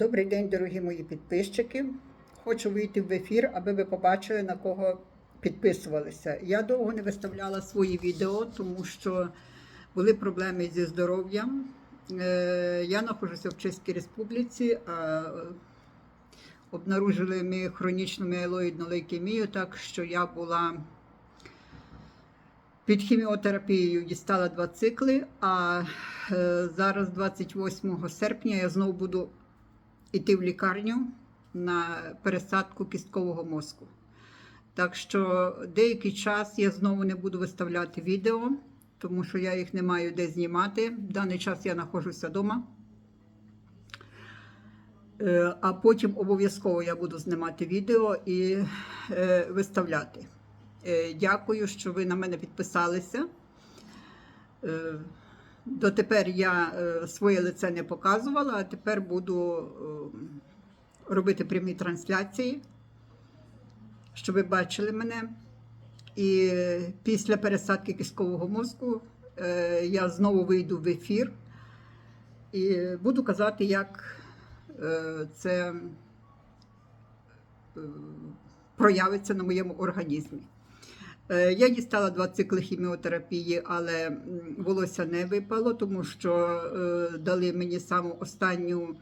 Добрий день, дорогі мої підписчики. Хочу вийти в ефір, аби ви побачили, на кого підписувалися. Я довго не виставляла свої відео, тому що були проблеми зі здоров'ям. Е, Я знаходжуся в Чеській Республіці, а обнаружили ми хронічну міелоїдну лейкемію, так що я була під хіміотерапією дістала два цикли, а е, зараз, 28 серпня, я знову буду йти в лікарню на пересадку кісткового мозку. Так що деякий час я знову не буду виставляти відео, тому що я їх не маю де знімати. В даний час я знаходжуся вдома. Е, А потім обов'язково я буду знімати відео і е, виставляти. Е, Дякую, що ви на мене підписалися. Дотепер я е, своє лице не показувала, а тепер буду е, робити прямі трансляції, щоб ви бачили мене. І після пересадки кісткового мозку е, я знову вийду в ефір і буду казати, як це проявиться на моєму організмі. Е, Я дістала два цикли хіміотерапії, але волосся не випало, тому що е, дали мені саму останню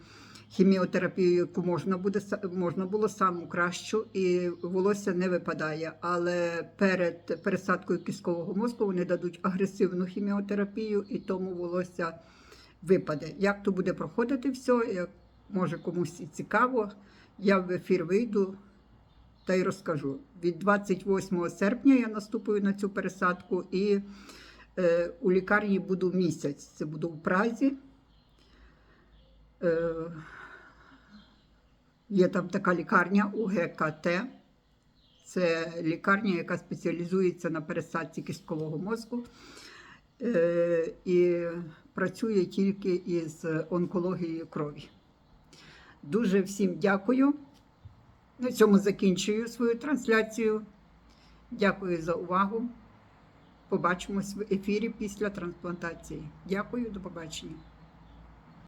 хіміотерапію, яку можна, буде, можна було саму кращу, і волосся не випадає. Але перед пересадкою кісткового мозку вони дадуть агресивну хіміотерапію, і тому волосся випаде. Як то буде проходити все, як може комусь і цікаво, я в ефір вийду та й розкажу. Від 28 серпня я наступую на цю пересадку і е, у лікарні буду місяць. Це буду в Празі. Е, є там така лікарня УГКТ. Це лікарня, яка спеціалізується на пересадці кісткового мозку е, і працює тільки із онкологією крові. Дуже всім дякую. На цьому закінчую свою трансляцію. Дякую за увагу. Побачимось в ефірі після трансплантації. Дякую, до побачення.